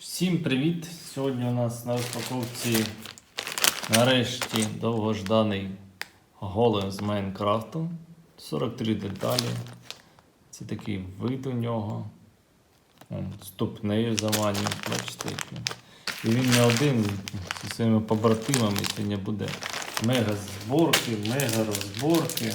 Всім привіт! Сьогодні у нас на розпаковці нарешті довгожданий голем з Майнкрафту. 43 деталі. Це такий вид у нього. Ступнею заманює, бачите. І він не один зі своїми побратимами сьогодні буде мега зборки, мега розборки.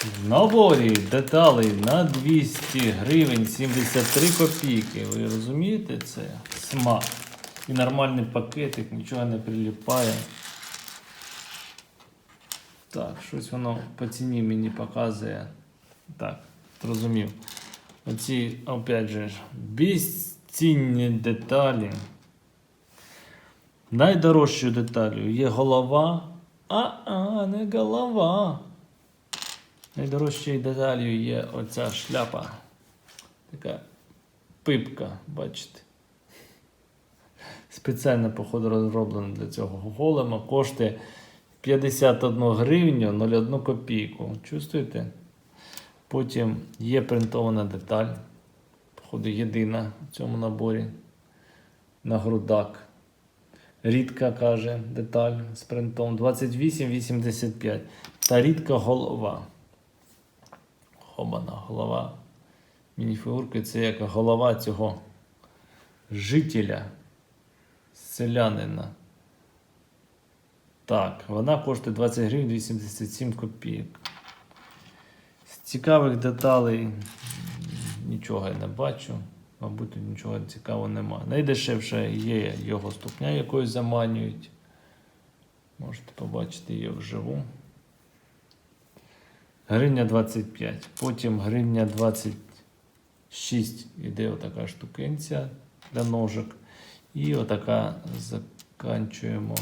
В наборі деталей на 200 гривень 73 копійки. Ви розумієте це? Смак. І нормальний пакетик, нічого не приліпає. Так, щось воно по ціні мені показує. Так, зрозумів. Оці, опять же, безцінні деталі. Найдорожчою деталю є голова. А-а, не голова. Найдорожчою деталью є оця шляпа. Така пипка, бачите. Спеціально, походу, розроблена для цього голема. Коштує 51 гривню 01 копійку. Чувствуєте? Потім є принтована деталь. Походу, єдина в цьому наборі. На грудак. Рідка каже деталь з принтом 28,85. Та рідка голова. Хобана голова. Мініфігурки це як голова цього жителя, селянина. Так, вона коштує 20 гривень 87 копійок. З цікавих деталей нічого я не бачу. Мабуть, нічого цікавого нема. Найдешевше є його ступня, якою заманюють. Можете побачити її вживу. Гривня 25. Потім гривня 26 іде отака штукенця для ножик. І отака заканчуємо.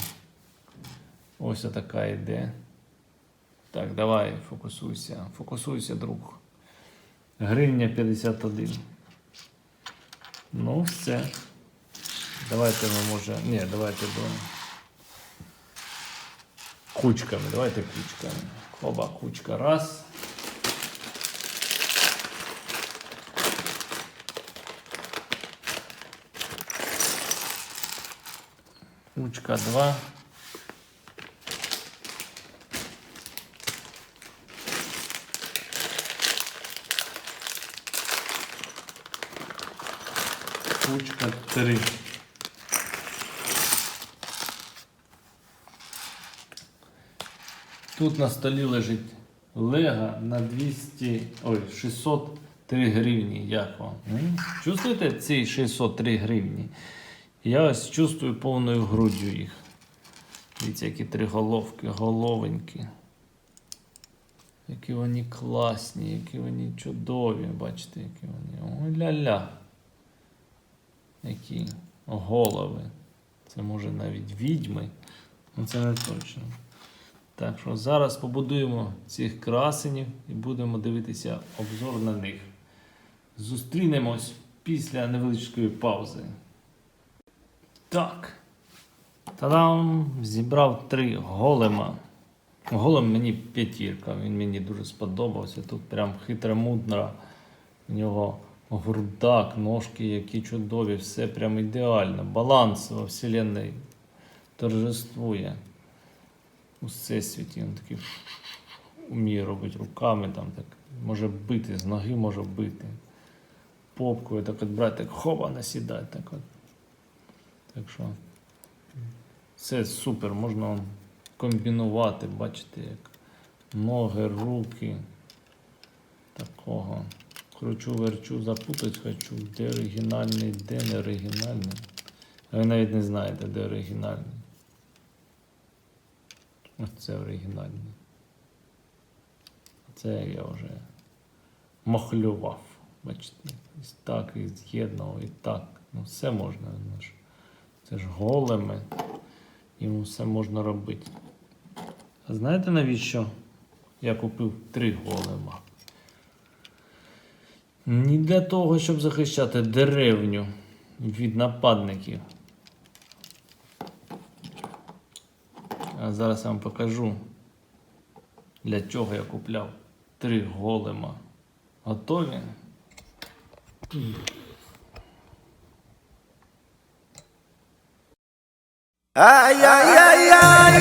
Ось отака йде. Так, давай, фокусуйся. Фокусуйся, друг. Гривня 51. Ну, все. Давайте ми може. Ні, давайте до. Кучками. Давайте кучками. Хоба, кучка раз. Кучка два. Кучка три. Тут на столі лежить лего на 200, ой, 603 гривні. Як вам? М? Чувствуєте ці 603 гривні? Я ось чувствую повною груддю їх. Дивіться, які три головки, головенькі. Які вони класні, які вони чудові. Бачите, які вони. Ой ля-ля. Які голови. Це може навіть відьми. Ну це не точно. Так що зараз побудуємо цих красенів і будемо дивитися обзор на них. Зустрінемось після невеличкої паузи. Так. Та-дам! Зібрав три голема. Голем мені п'ятірка, він мені дуже сподобався. Тут прям хитра мудра. У нього грудак, ножки, які чудові, все прям ідеально. Баланс во вселенной торжествує у всесвіті. Він такий вміє робити руками, там так, може бити, з ноги може бити. Попкою так от брати, так хоба насідати. Так от. Так що все супер, можна комбінувати, бачите, як ноги, руки. Такого. Кручу, верчу, запутать хочу, де оригінальний, де не оригінальний. А ви навіть не знаєте, де оригінальний. Ось це оригінальний. Це я вже махлював. Бачите, ось так і з'єднував, і так. Ну, все можна. ну. Це ж големи. Йому все можна робити. А знаєте навіщо я купив три голема? Не для того, щоб захищати деревню від нападників. А зараз я вам покажу, для чого я купляв три голема. Готові? Ай-яй-яй-яй!